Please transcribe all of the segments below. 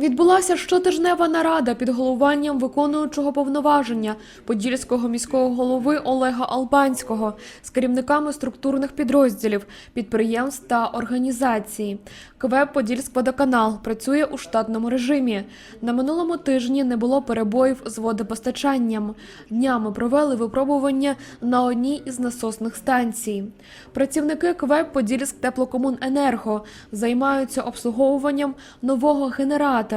Відбулася щотижнева нарада під головуванням виконуючого повноваження подільського міського голови Олега Албанського з керівниками структурних підрозділів, підприємств та організацій. КВЕП «Подільськводоканал» працює у штатному режимі. На минулому тижні не було перебоїв з водопостачанням. Днями провели випробування на одній із насосних станцій. Працівники КВЕП «Подільськ Теплокомуненерго» займаються обслуговуванням нового генератора,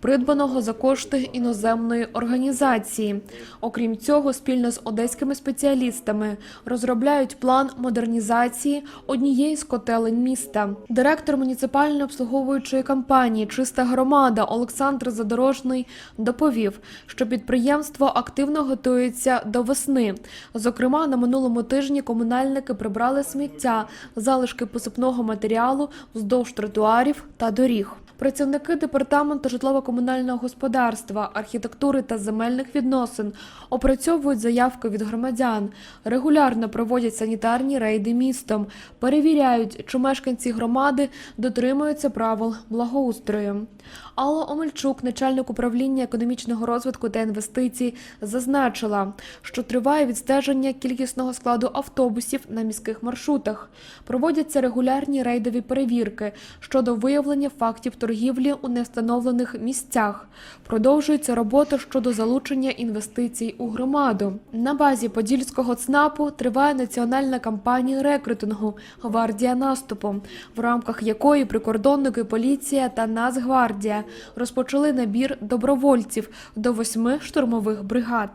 придбаного за кошти іноземної організації. Окрім цього, спільно з одеськими спеціалістами розробляють план модернізації однієї з котелень міста. Директор муніципальної обслуговуючої компанії Чиста громада Олександр Задорожний доповів, що підприємство активно готується до весни. Зокрема, на минулому тижні комунальники прибрали сміття, залишки посипного матеріалу вздовж тротуарів та доріг. Працівники департаменту житлово-комунального господарства, архітектури та земельних відносин опрацьовують заявки від громадян, регулярно проводять санітарні рейди містом, перевіряють, чи мешканці громади дотримуються правил благоустрою. Алла Омельчук, начальник управління економічного розвитку та інвестицій, зазначила, що триває відстеження кількісного складу автобусів на міських маршрутах. Проводяться регулярні рейдові перевірки щодо виявлення фактів торгівлі у невстановлених місцях. Продовжується робота щодо залучення інвестицій у громаду. На базі Подільського ЦНАПу триває національна кампанія рекрутингу Гвардія наступу, в рамках якої прикордонники, поліція та Нацгвардія розпочали набір добровольців до восьми штурмових бригад.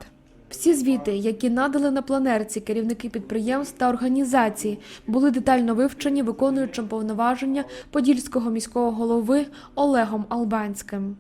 Всі звіти, які надали на планерці керівники підприємств та організацій, були детально вивчені виконуючим повноваження подільського міського голови Олегом Албанським.